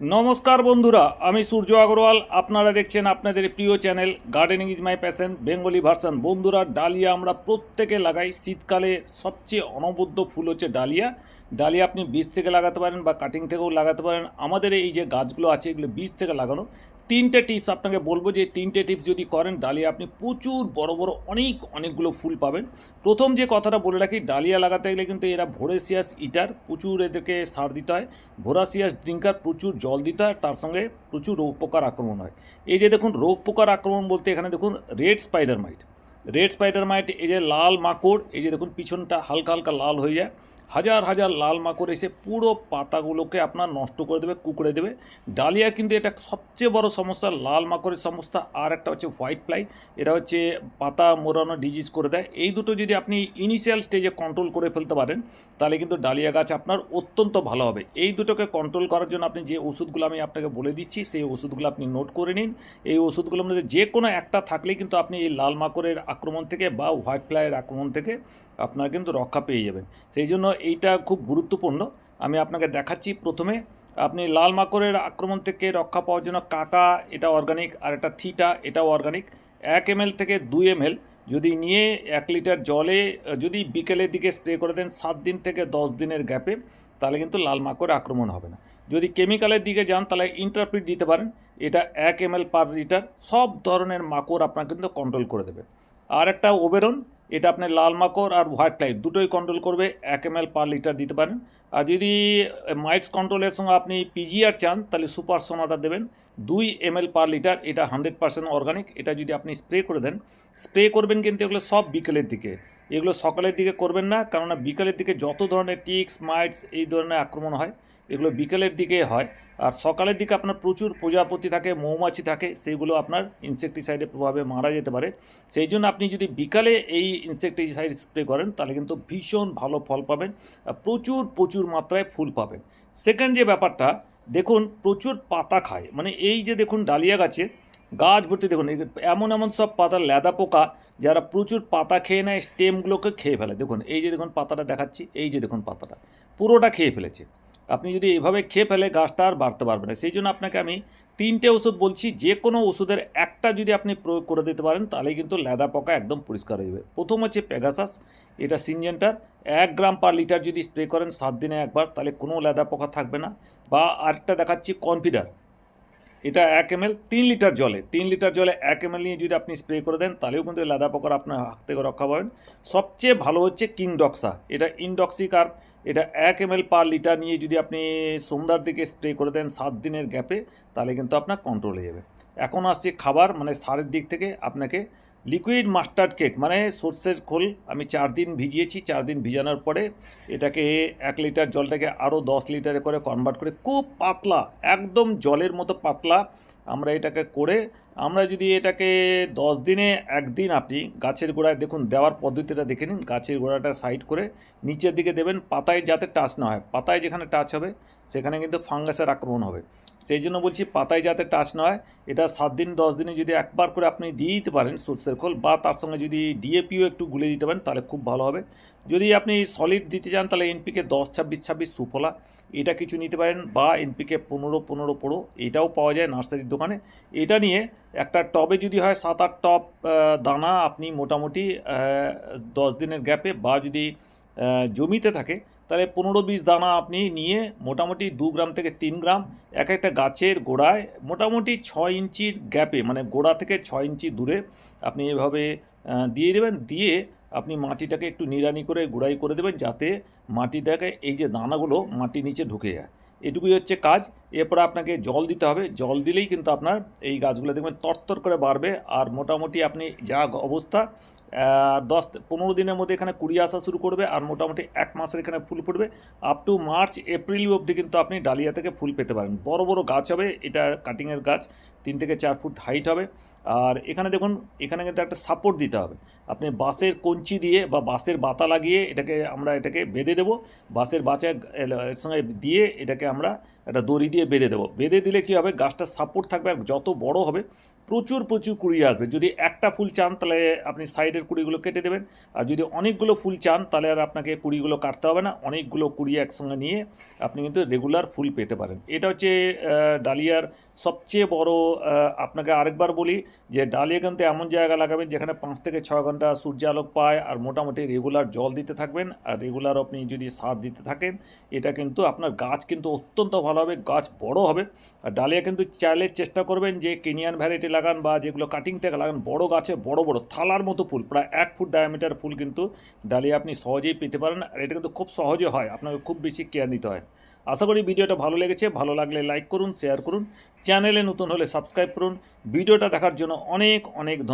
নমস্কার বন্ধুরা, আমি সূর্য আগরওয়াল। আপনারা দেখছেন আপনাদের প্রিয় channel gardening is my passion Bengali version বন্ধুরা, ডালিয়া আমরা প্রত্যেকে লাগাই। শীতকালে সবচেয়ে অনবদ্য ফুল হচ্ছে ডালিয়া। ডালিয়া আপনি বীজ থেকে লাগাতে পারেন বা কাটিং থেকেও লাগাতে পারেন। আমাদের এই যে গাছগুলো আছে, এগুলো বীজ থেকে লাগানো। তিনটে টিপস আপনাকে বলব যে তিনটে টিপস যদি করেন, ডালিয়া আপনি প্রচুর বড় বড় অনেক অনেকগুলো ফুল পাবেন। প্রথম যে কথাটা বলে রাখি, ডালিয়া লাগাতে গেলে কিন্তু এরা ভোরেসিয়াস ইটার প্রচুর এদেরকে সার দিতে হয়। ভোরাসিয়াস ড্রিঙ্কার প্রচুর জল দিতে হয়, তার সঙ্গে প্রচুর রোগ পোকার আক্রমণ হয়। এই যে দেখুন, রোগ পোকার আক্রমণ বলতে এখানে দেখুন red spider mite red spider mite এই যে লাল মাকড়, এই যে দেখুন, পিছনটা হালকা হালকা লাল হয়ে যায়। হাজার হাজার লাল মাকড় এসে পুরো পাতাগুলোকে আপনার নষ্ট করে দেবে, কুকড়ে দেবে। ডালিয়া কিন্তু এটা সবচেয়ে বড় সমস্যা। লাল মাকড়ের সমস্যা আর একটা হচ্ছে হোয়াইট ফ্লাই এটা হচ্ছে পাতা মোড়ানো ডিজিজ করে দেয়। এই দুটো যদি আপনি ইনিশিয়াল স্টেজে কন্ট্রোল করে ফেলতে পারেন, তাহলে কিন্তু ডালিয়া গাছ আপনার অত্যন্ত ভালো হবে। এই দুটোকে কন্ট্রোল করার জন্য আপনি যে ওষুধগুলো আমি আপনাকে বলে দিচ্ছি, সেই ওষুধগুলো আপনি নোট করে নিন। এই ওষুধগুলোর মধ্যে যে কোনো একটা থাকলেই কিন্তু আপনি এই লাল মাকড়ের আক্রমণ থেকে বা হোয়াইট ফ্লাইয়ের আক্রমণ থেকে আপনার কিন্তু রক্ষা পেয়ে যাবেন। সেই জন্য এইটা খুব গুরুত্বপূর্ণ। আমি আপনাকে দেখাচ্ছি প্রথমে। আপনি লাল মাকড়ের আক্রমণ থেকে রক্ষা পাওয়ার জন্য কাকা এটা অর্গানিক আর এটা থিটা এটাও অর্গানিক এক এম থেকে দুই এম যদি নিয়ে এক লিটার জলে, যদি বিকেলের দিকে স্প্রে করে দেন সাত দিন থেকে দশ দিনের গ্যাপে তাহলে কিন্তু লাল মাকড় আক্রমণ হবে না। যদি কেমিক্যালের দিকে যান, তাহলে ইন্টারপ্রিট দিতে পারেন। এটা এক এম পার লিটার সব ধরনের মাকড় আপনার কিন্তু কন্ট্রোল করে দেবে। আর একটা ওবেরন এটা আপনার লাল মাকড় আর হোয়াইট লাইট দুটোই কন্ট্রোল করবে, এক এম পার লিটার দিতে পারেন। আর যদি মাইক্স কন্ট্রোলের সঙ্গে আপনি পিজিআর চান, তাহলে সুপার সোনাটা দেবেন। দুই এম পার লিটার এটা হান্ড্রেড পার্সেন্ট অর্গানিক এটা যদি আপনি স্প্রে করে দেন স্প্রে করবেন কিন্তু এগুলো সব বিকেলের দিকে। এগুলো সকালের দিকে করবেন না, কেননা বিকালের দিকে যত ধরনের টিক্স, মাইটস এই ধরনের আক্রমণ হয়, এগুলো বিকেলের দিকে হয়। আর সকালের দিকে আপনার প্রচুর প্রজাপতি থাকে, মৌমাছি থাকে, সেগুলো আপনার ইনসেকটিসাইডের প্রভাবে মারা যেতে পারে। সেই জন্য আপনি যদি বিকালে এই ইনসেকটিসাইড স্প্রে করেন, তাহলে কিন্তু ভীষণ ভালো ফল পাবেন প্রচুর প্রচুর মাত্রায় ফুল পাবেন। সেকেন্ড যে ব্যাপারটা, দেখুন প্রচুর পাতা খায়। মানে এই যে দেখুন ডালিয়া গাছে গাছ ভর্তি দেখুন এমন এমন সব পাতা, ল্যাদা পোকা, যারা প্রচুর পাতা খেয়ে নেয়, স্টেমগুলোকে খেয়ে ফেলে। দেখুন, এই যে দেখুন পাতাটা দেখাচ্ছি, এই যে দেখুন পাতাটা, পুরোটা খেয়ে ফেলেছে। আপনি যদি এভাবে খেয়ে ফেলে, গাছটা আর বাড়তে পারবে না। সেই জন্য আপনাকে আমি তিনটে ওষুধ বলছি, যে কোনো ওষুধের একটা যদি আপনি প্রয়োগ করে দিতে পারেন তাহলে কিন্তু লেদা পোকা একদম পরিষ্কার হয়ে যাবে। প্রথম হচ্ছে প্যাগাসাস এটা সিনজেন্টার এক গ্রাম পার লিটার যদি স্প্রে করেন, সাত দিনে একবার, তাহলে কোনো লেদা পোকা থাকবে না। বা আরেকটা দেখাচ্ছি কনফিডার এটা এক এম এল তিন লিটার জলে, তিন লিটার জলে এক এম এল নিয়ে যদি আপনি স্প্রে করে দেন, তাহলেও কিন্তু লাদা পোকার আপনার হাত থেকে রক্ষা পাবেন। সবচেয়ে ভালো হচ্ছে কিংডক্সা। এটা ইনডক্সিকার, এটা এক এম এল পার লিটার নিয়ে যদি আপনি সন্ধ্যার দিকে স্প্রে করে দেন সাত দিনের গ্যাপে তাহলে কিন্তু আপনার কন্ট্রোল হয়ে যাবে। এখন আসছে খাবার মানে সারের দিক থেকে আপনাকে লিকুইড মাস্টার্ড কেক মানে সর্ষের খোল আমি চার দিন ভিজিয়েছি, চার দিন ভিজানোর পরে এটাকে এক লিটার জলটাকে আরও দশ লিটারে করে কনভার্ট করে, খুব পাতলা, একদম জলের মতো পাতলা আমরা এটাকে করে আমরা যদি এটাকে দশ দিনে একদিন আপনি গাছের গোড়ায় দেখুন দেওয়ার পদ্ধতিটা দেখে নিন, গাছের গোড়াটা সাইড করে নিচের দিকে দেবেন পাতায় যাতে টাচ না হয়। পাতায় যেখানে টাচ হবে, সেখানে কিন্তু ফাঙ্গাসের আক্রমণ হবে। সেই জন্য বলছি পাতায় যাতে টাচ না হয়, এটা সাত দিন, দশ দিনে যদি একবার করে আপনি দিয়ে দিতে পারেন সর্ষের খোল বা তার সঙ্গে যদি ডিএপিও একটু গুলে দিতে পারেন, তাহলে খুব ভালো হবে। যদি আপনি সলিড দিতে চান, তাহলে এনপিকে দশ, ছাব্বিশ ছাব্বিশ, সুফলা, এটা কিছু নিতে পারেন বা এনপিকে পনেরো পনেরো, পড়ো, এটাও পাওয়া যায় নার্সারির দোকানে। এটা নিয়ে একটা টবে যদি হয় সাত আট আহ, দানা আপনি মোটামুটি দশ দিনের গ্যাপে বা যদি জমিতে থাকে তাহলে পনেরো বিশ দানা আপনি নিয়ে মোটামুটি দু গ্রাম থেকে তিন গ্রাম এক একটা গাছের গোড়ায় মোটামুটি ছয় ইঞ্চির গ্যাপে মানে গোড়া থেকে ছয় ইঞ্চি দূরে আপনি এভাবে দিয়ে দেবেন। দিয়ে আপনি মাটিটাকে একটু নিড়ানি করে গুঁড়াই করে দেবেন যাতে মাটিটাকে এই যে দানাগুলো মাটির নিচে ঢুকে যায়। এটুকুই হচ্ছে কাজ। এরপরে আপনাকে জল দিতে হবে। জল দিলেই কিন্তু আপনার এই গাছগুলো দেখবেন তরতর করে বাড়বে। আর মোটামুটি আপনি যা অবস্থা দশ পনেরো দিনের মধ্যে এখানে কুড়ি আসা শুরু করবে আর মোটামুটি এক মাসের এখানে ফুল ফুটবে। আপ টু মার্চ এপ্রিল অবধি কিন্তু আপনি ডালিয়া থেকে ফুল পেতে পারেন। বড় বড় গাছ হবে। এটা কাটিংয়ের গাছ। তিন থেকে চার ফুট হাইট হবে। আর এখানে দেখুন, এখানে কিন্তু একটা সাপোর্ট দিতে হবে। আপনি বাঁশের কঞ্চি দিয়ে বা বাঁশের বাতা লাগিয়ে এটাকে আমরা এটাকে বেঁধে দেবো। বাঁশের বাঁচা এর সঙ্গে দিয়ে এটাকে আমরা একটা দড়ি দিয়ে বেঁধে দেবো। বেঁধে দিলে কী হবে? গাছটা সাপোর্ট থাকবে আর যত বড় হবে, প্রচুর প্রচুর কুড়ি আসবে। যদি একটা ফুল চান, তাহলে আপনি সাইডের কুড়িগুলো কেটে দেবেন। আর যদি অনেকগুলো ফুল চান, তাহলে আর আপনাকে কুড়িগুলো কাটতে হবে না। অনেকগুলো কুড়ি একসঙ্গে নিয়ে আপনি কিন্তু রেগুলার ফুল পেতে পারেন। এটা হচ্ছে ডালিয়ার সবচেয়ে বড় আপনাকে আরেকবার বলি যে ডালিয়া কিন্তু এমন জায়গা লাগাবেন যেখানে পাঁচ থেকে ছ ঘণ্টা সূর্যালোক পায় আর মোটামুটি রেগুলার জল দিতে থাকবেন। আর রেগুলার আপনি যদি সার দিতে থাকেন, এটা কিন্তু আপনার গাছ কিন্তু অত্যন্ত ভালো হবে, গাছ বড় হবে। আর ডালিয়া কিন্তু চাইলে চেষ্টা করবেন যে কেনিয়ান ভ্যারাইটি লাগান বা যেগুলো কাটিং থেকে লাগান, বড় গাছে বড় বড় থালার মতো ফুল, প্রায় এক ফুট ডায়ামিটার ফুল কিন্তু ডালিয়া আপনি সহজেই পেতে পারেন। আর এটা কিন্তু খুব সহজে হয়, আপনাকে খুব বেশি কেয়ার নিতে হয়। আশা করি ভিডিওটা ভালো লেগেছে, ভালো লাগলে লাইক করুন শেয়ার করুন চ্যানেলে নতুন হলে সাবস্ক্রাইব করুন। ভিডিওটা দেখার জন্য অনেক অনেক ধন্যবাদ।